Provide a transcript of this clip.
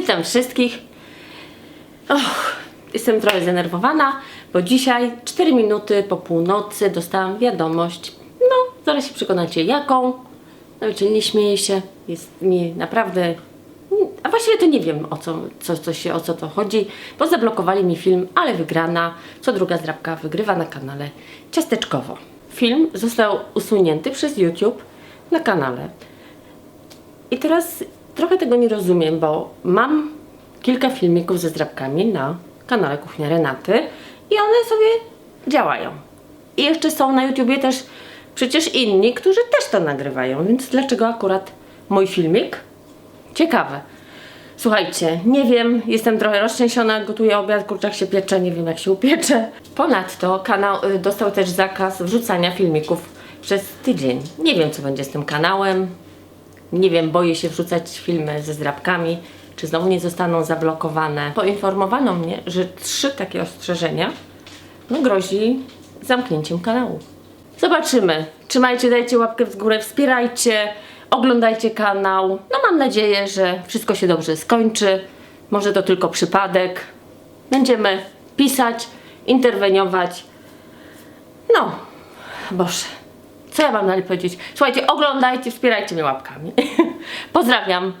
Witam wszystkich. Och, jestem trochę zdenerwowana, bo dzisiaj 4 minuty po północy dostałam wiadomość. No, zaraz się przekonacie jaką. No wiecie, nie śmieję się. Jest mi naprawdę... A właściwie to nie wiem o co, co, co się, o co to chodzi, bo zablokowali mi film, ale wygrana. Co druga zdrabka wygrywa na kanale Ciasteczkowo. Film został usunięty przez YouTube na kanale. I teraz trochę tego nie rozumiem, bo mam kilka filmików ze zdrabkami na kanale Kuchnia Renaty i one sobie działają. I jeszcze są na YouTubie też przecież inni, którzy też to nagrywają, więc dlaczego akurat mój filmik? Ciekawe. Słuchajcie, nie wiem, jestem trochę roztrzęsiona, gotuję obiad, kurczak się piecze, nie wiem jak się upiecze. Ponadto kanał y, dostał też zakaz wrzucania filmików przez tydzień. Nie wiem co będzie z tym kanałem, nie wiem, boję się wrzucać filmy ze zdrabkami, czy znowu nie zostaną zablokowane. Poinformowano mnie, że trzy takie ostrzeżenia no, grozi zamknięciem kanału. Zobaczymy. Trzymajcie, dajcie łapkę w górę, wspierajcie, oglądajcie kanał. No mam nadzieję, że wszystko się dobrze skończy. Może to tylko przypadek. Będziemy pisać, interweniować. No, Boże. Co ja mam dalej powiedzieć? Słuchajcie, oglądajcie, wspierajcie mnie łapkami. Pozdrawiam.